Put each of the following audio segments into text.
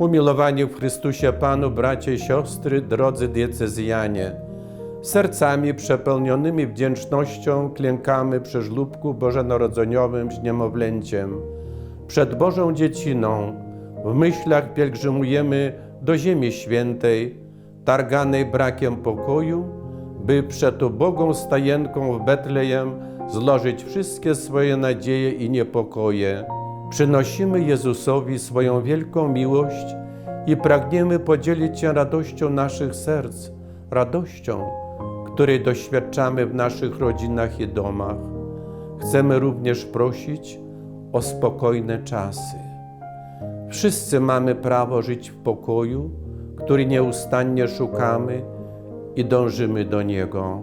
Umilowani w Chrystusie Panu, bracia i siostry, drodzy diecezjanie, sercami przepełnionymi wdzięcznością klękamy przy żlóbku bożonarodzeniowym z niemowlęciem. Przed Bożą Dzieciną w myślach pielgrzymujemy do Ziemi Świętej, targanej brakiem pokoju, by przed ubogą stajenką w Betlejem złożyć wszystkie swoje nadzieje i niepokoje. Przynosimy Jezusowi swoją wielką miłość i pragniemy podzielić się radością naszych serc, radością, której doświadczamy w naszych rodzinach i domach. Chcemy również prosić o spokojne czasy. Wszyscy mamy prawo żyć w pokoju, który nieustannie szukamy i dążymy do niego.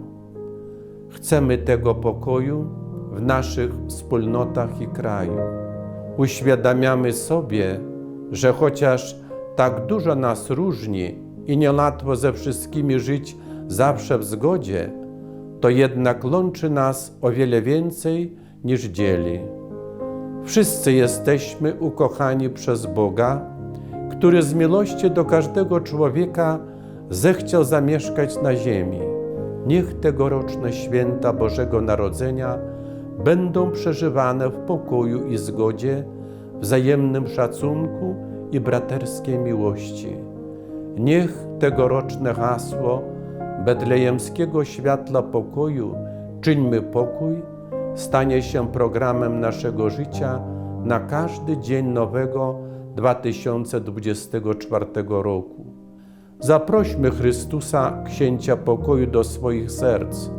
Chcemy tego pokoju w naszych wspólnotach i kraju. Uświadamiamy sobie, że chociaż tak dużo nas różni i niełatwo ze wszystkimi żyć zawsze w zgodzie, to jednak łączy nas o wiele więcej niż dzieli. Wszyscy jesteśmy ukochani przez Boga, który z miłości do każdego człowieka zechciał zamieszkać na ziemi. Niech tegoroczne święta Bożego Narodzenia będą przeżywane w pokoju i zgodzie, wzajemnym szacunku i braterskiej miłości. Niech tegoroczne hasło betlejemskiego światła pokoju Czyńmy pokój stanie się programem naszego życia na każdy dzień nowego 2024 roku. Zaprośmy Chrystusa, Księcia Pokoju, do swoich serc.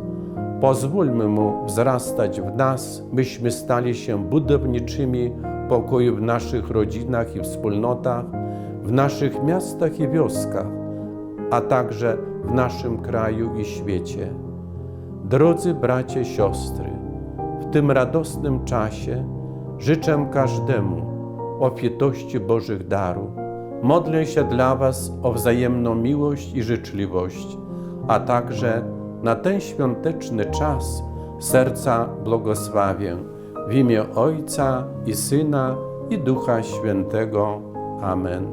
Pozwólmy Mu wzrastać w nas, byśmy stali się budowniczymi pokoju w naszych rodzinach i wspólnotach, w naszych miastach i wioskach, a także w naszym kraju i świecie. Drodzy bracia, siostry, w tym radosnym czasie życzę każdemu obfitości Bożych darów. Modlę się dla Was o wzajemną miłość i życzliwość, a także na ten świąteczny czas serca błogosławię w imię Ojca i Syna i Ducha Świętego. Amen.